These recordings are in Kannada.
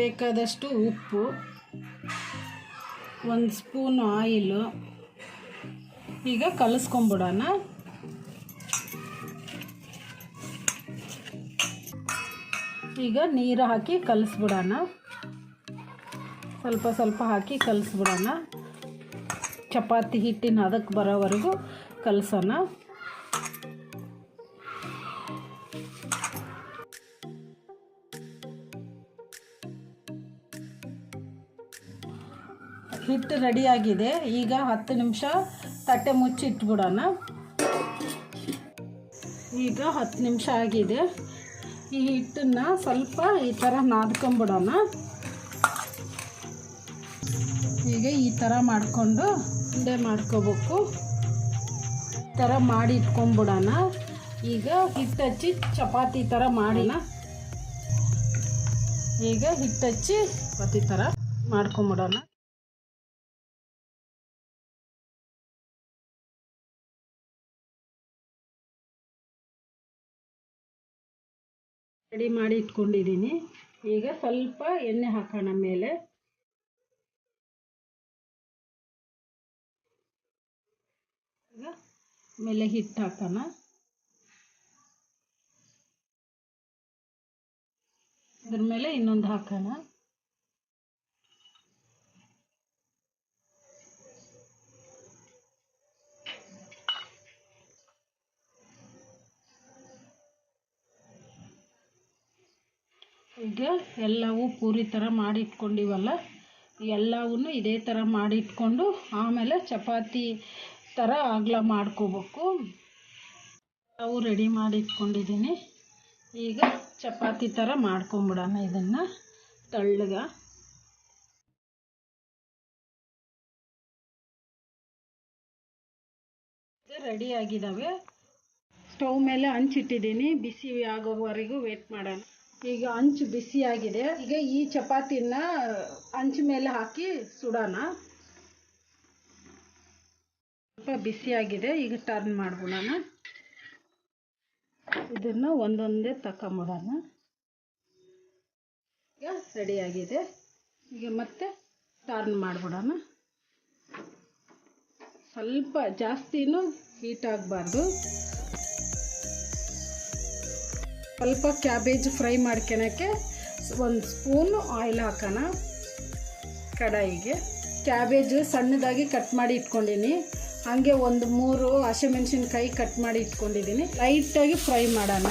ಬೇಕಾದಷ್ಟು ಉಪ್ಪು, ಒಂದು ಸ್ಪೂನ್ ಆಯಿಲು. ಈಗ ಕಲಸ್ಕೊಂಬಿಡೋಣ. ಈಗ ನೀರು ಹಾಕಿ ಕಲಿಸ್ಬಿಡೋಣ. ಸ್ವಲ್ಪ ಸ್ವಲ್ಪ ಹಾಕಿ ಕಲಿಸ್ಬಿಡೋಣ. ಚಪಾತಿ ಹಿಟ್ಟಿನ ಅದಕ್ಕೆ ಬರೋವರೆಗೂ ಕಲಸೋಣ. ಹಿಟ್ಟು ರೆಡಿಯಾಗಿದೆ. ಈಗ ಹತ್ತು ನಿಮಿಷ ತಟ್ಟೆ ಮುಚ್ಚಿ ಇಟ್ಬಿಡೋಣ. ಈಗ ಹತ್ತು ನಿಮಿಷ ಆಗಿದೆ. ಈ ಹಿಟ್ಟನ್ನ ಸ್ವಲ್ಪ ಈ ಥರ ನಾದ್ಕೊಂಬಿಡೋಣ. ಈಗ ಈ ಥರ ಮಾಡಿಕೊಂಡು ಉಂಡೆ ಮಾಡ್ಕೋಬೇಕು. ಈ ಥರ ಮಾಡಿ ಇಟ್ಕೊಂಬಿಡೋಣ. ಈಗ ಹಿಟ್ಟು ಹಚ್ಚಿ ಚಪಾತಿ ಥರ ಮಾಡಿನ ಈಗ ಹಿಟ್ಟು ಹಚ್ಚಿ ಚಪಾತಿ ಥರ ಮಾಡ್ಕೊಂಬಿಡೋಣ. ರೆಡಿ ಮಾಡಿ ಇಟ್ಕೊಂಡಿದ್ದೀನಿ. ಈಗ ಸ್ವಲ್ಪ ಎಣ್ಣೆ ಹಾಕೋಣ ಮೇಲೆ. ಈಗ ಮೇಲೆ ಹಿಟ್ಟು ಹಾಕೋಣ. ಅದ್ರ ಮೇಲೆ ಇನ್ನೊಂದು ಹಾಕೋಣ. ಈಗ ಎಲ್ಲವೂ ಪೂರಿ ಥರ ಮಾಡಿ ಇಟ್ಕೊಂಡಿವಲ್ಲ ಎಲ್ಲವೂ ಇದೇ ಥರ ಮಾಡಿ ಇಟ್ಕೊಂಡು ಆಮೇಲೆ ಚಪಾತಿ ಥರ ಅಗಲ ಮಾಡ್ಕೋಬೇಕು. ಅವು ರೆಡಿ ಮಾಡಿ ಇಟ್ಕೊಂಡಿದ್ದೀನಿ ಈಗ ಚಪಾತಿ ಥರ ಮಾಡ್ಕೊಂಬಿಡೋಣ ಇದನ್ನು ತಳ್ಳಗ. ರೆಡಿ ಆಗಿದ್ದಾವೆ ಸ್ಟವ್ ಮೇಲೆ ಹಂಚಿಟ್ಟಿದ್ದೀನಿ. ಬಿಸಿ ಆಗೋವರೆಗೂ ವೇಟ್ ಮಾಡೋಣ. ಈಗ ಹಂಚು ಬಿಸಿಯಾಗಿದೆ. ಈಗ ಈ ಚಪಾತಿನ ಹಂಚು ಮೇಲೆ ಹಾಕಿ ಸುಡೋಣ. ಸ್ವಲ್ಪ ಬಿಸಿಯಾಗಿದೆ, ಈಗ ಟರ್ನ್ ಮಾಡ್ಬಿಡೋಣ. ಇದನ್ನು ಒಂದೊಂದೇ ತಕೊಂಬಿಡೋಣ ಈಗ ರೆಡಿಯಾಗಿದೆ ಈಗ ಮತ್ತೆ ಟರ್ನ್ ಮಾಡ್ಬಿಡೋಣ. ಸ್ವಲ್ಪ ಜಾಸ್ತಿನೂ ಹೀಟ್ ಆಗಬಾರ್ದು. ಸ್ವಲ್ಪ ಕ್ಯಾಬೇಜ್ ಫ್ರೈ ಮಾಡ್ಕೊಳಕ್ಕೆ ಒಂದು ಸ್ಪೂನ್ ಆಯಿಲ್ ಹಾಕೋಣ ಕಡಾಯಿಗೆ. ಕ್ಯಾಬೇಜು ಸಣ್ಣದಾಗಿ ಕಟ್ ಮಾಡಿ ಇಟ್ಕೊಂಡಿನಿ ಹಾಗೆ ಒಂದು ಮೂರು ಹಸಿಮೆಣ್ಸಿನ್ಕಾಯಿ ಕಟ್ ಮಾಡಿ ಇಟ್ಕೊಂಡಿದ್ದೀನಿ. ಲೈಟಾಗಿ ಫ್ರೈ ಮಾಡೋಣ.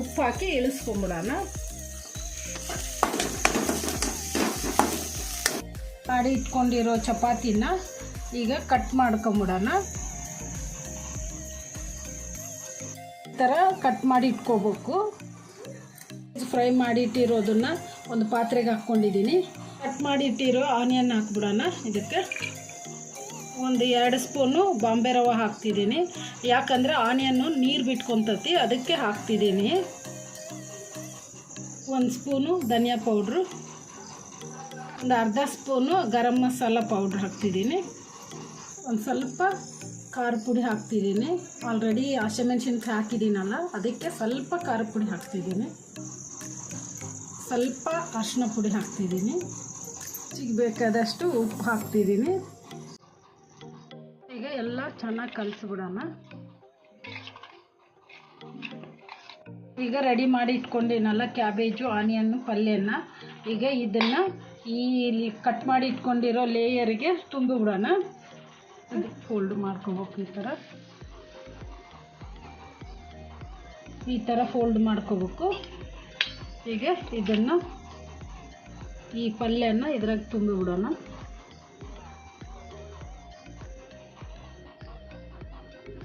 ಉಪ್ಪು ಹಾಕಿ ಇಳಿಸ್ಕೊಂಬಿಡೋಣ. ಮಾಡಿ ಇಟ್ಕೊಂಡಿರೋ ಚಪಾತಿನ ಈಗ ಕಟ್ ಮಾಡ್ಕೊಂಬಿಡೋಣ. ಥರ ಕಟ್ ಮಾಡಿ ಇಟ್ಕೋಬೇಕು. ಫ್ರೈ ಮಾಡಿ ಇಟ್ಟಿರೋದನ್ನು ಒಂದು ಪಾತ್ರೆಗೆ ಹಾಕ್ಕೊಂಡಿದ್ದೀನಿ. ಕಟ್ ಮಾಡಿ ಇಟ್ಟಿರೋ ಆನಿಯನ್ ಹಾಕ್ಬಿಡೋಣ. ಇದಕ್ಕೆ ಒಂದು ಎರಡು ಸ್ಪೂನು ಬಾಂಬೆ ರವೆ ಹಾಕ್ತಿದ್ದೀನಿ. ಯಾಕಂದರೆ ಆನಿಯನ್ನು ನೀರು ಬಿಟ್ಕೊತತಿ, ಅದಕ್ಕೆ ಹಾಕ್ತಿದ್ದೀನಿ. ಒಂದು ಸ್ಪೂನು ಧನಿಯಾ ಪೌಡ್ರು ಒಂದು ಅರ್ಧ ಸ್ಪೂನು ಗರಂ ಮಸಾಲ ಪೌಡ್ರ್ ಹಾಕ್ತಿದ್ದೀನಿ. ಒಂದು ಸ್ವಲ್ಪ ಖಾರ ಪುಡಿ ಹಾಕ್ತಿದ್ದೀನಿ. ಆಲ್ರೆಡಿ ಹಸಿಮೆಣ್ಸಿನ್ಕಾಯಿ ಹಾಕಿದ್ದೀನಲ್ಲ, ಅದಕ್ಕೆ ಸ್ವಲ್ಪ ಖಾರ ಪುಡಿ ಹಾಕ್ತಿದ್ದೀನಿ. ಸ್ವಲ್ಪ ಅರಿಶಿನ ಪುಡಿ ಹಾಕ್ತಿದ್ದೀನಿ. ಸಿಗಬೇಕಾದಷ್ಟು ಉಪ್ಪು ಹಾಕ್ತಿದ್ದೀನಿ. ಈಗ ಎಲ್ಲ ಚೆನ್ನಾಗಿ ಕಲಿಸ್ಬಿಡೋಣ. ಈಗ ರೆಡಿ ಮಾಡಿ ಇಟ್ಕೊಂಡಿನಲ್ಲ ಕ್ಯಾಬೇಜು ಆನಿಯನ್ನು ಪಲ್ಯನ. ಈಗ ಇದನ್ನು ಈ ಕಟ್ ಮಾಡಿ ಇಟ್ಕೊಂಡಿರೋ ಲೇಯರ್ಗೆ ತುಂಬಿಬಿಡೋಣ ಫೋಲ್ಡ್ ಮಾಡ್ಕೋಬೇಕು ಈ ಥರ. ಈ ಥರ ಫೋಲ್ಡ್ ಮಾಡ್ಕೋಬೇಕು. ಈಗ ಇದನ್ನು ಈ ಪಲ್ಯನ ಇದ್ರಾಗ ತುಂಬಿಬಿಡೋಣ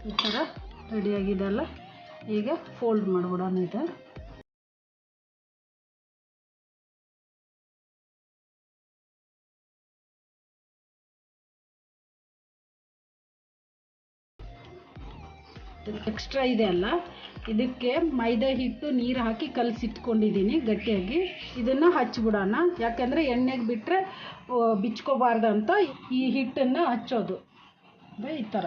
ಈ ಥರ ರೆಡಿಯಾಗಿದೆಲ್ಲ ಈಗ ಫೋಲ್ಡ್ ಮಾಡಿಬಿಡೋಣ ಇದು ಎಕ್ಸ್ಟ್ರಾ ಇದೆ ಅಲ್ಲ. ಇದಕ್ಕೆ ಮೈದಾ ಹಿಟ್ಟು ನೀರು ಹಾಕಿ ಕಲಸಿಟ್ಕೊಂಡಿದ್ದೀನಿ ಗಟ್ಟಿಯಾಗಿ. ಇದನ್ನು ಹಚ್ಚಿಬಿಡೋಣ ಯಾಕೆಂದರೆ ಎಣ್ಣೆಗೆ ಬಿಟ್ಟರೆ ಬಿಚ್ಕೋಬಾರ್ದು ಅಂತ ಈ ಹಿಟ್ಟನ್ನು ಹಚ್ಚೋದು. ಈ ಥರ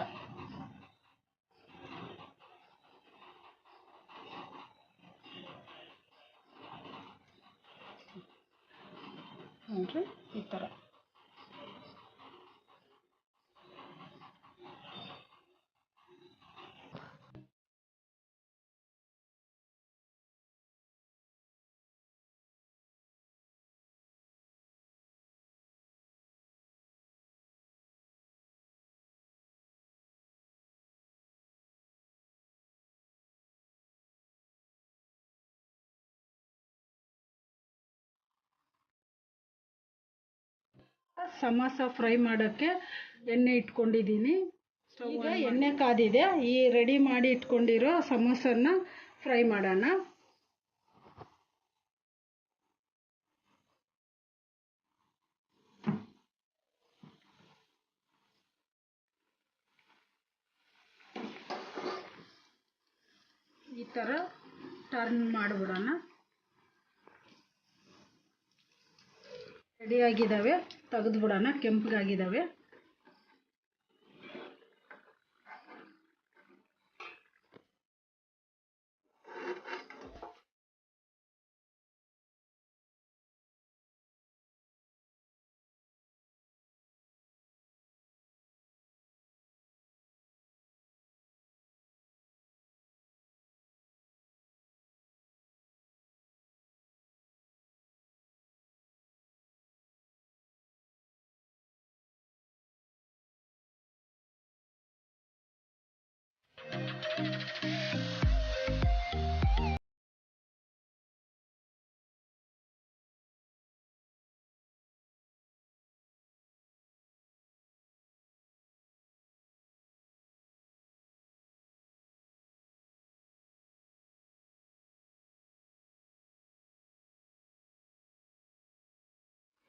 ಈ ಥರ ಸಮೋಸ ಫ್ರೈ ಮಾಡೋಕ್ಕೆ ಎಣ್ಣೆ ಇಟ್ಕೊಂಡಿದ್ದೀನಿ. ಈಗ ಎಣ್ಣೆ ಕಾದಿದೆ. ಈ ರೆಡಿ ಮಾಡಿ ಇಟ್ಕೊಂಡಿರೋ ಸಮೋಸನ ಫ್ರೈ ಮಾಡೋಣ. ಈ ಥರ ಟರ್ನ್ ಮಾಡಿಬಿಡೋಣ. ರೆಡಿಯಾಗಿದ್ದಾವೆ ತೆಗೆದುಬಿಡೋಣ ಕೆಂಪಗಾಗಿದ್ದಾವೆ Thank you.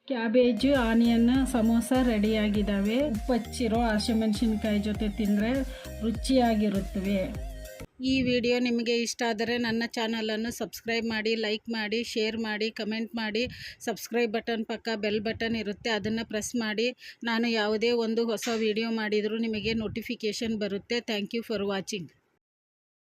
Cabbage, onion, samosa ರೆಡಿಯಾಗಿದ್ದಾವೆ ಉಪ್ಪಚ್ಚಿರೋ ಹಸಿಮೆಣಸಿನ್ಕಾಯಿ ಜೊತೆ ತಿಂದರೆ ರುಚಿಯಾಗಿರುತ್ತವೆ. ಈ ವಿಡಿಯೋ ನಿಮಗೆ ಇಷ್ಟ ಆದರೆ ನನ್ನ ಚಾನಲನ್ನು ಸಬ್ಸ್ಕ್ರೈಬ್ ಮಾಡಿ, ಲೈಕ್ ಮಾಡಿ, ಶೇರ್ ಮಾಡಿ, ಕಮೆಂಟ್ ಮಾಡಿ. ಸಬ್ಸ್ಕ್ರೈಬ್ ಬಟನ್ ಪಕ್ಕ ಬೆಲ್ ಬಟನ್ ಇರುತ್ತೆ, ಅದನ್ನು ಪ್ರೆಸ್ ಮಾಡಿ. ನಾನು ಯಾವುದೇ ಒಂದು ಹೊಸ ವಿಡಿಯೋ ಮಾಡಿದರೂ ನಿಮಗೆ ನೋಟಿಫಿಕೇಷನ್ ಬರುತ್ತೆ. Thank you for watching.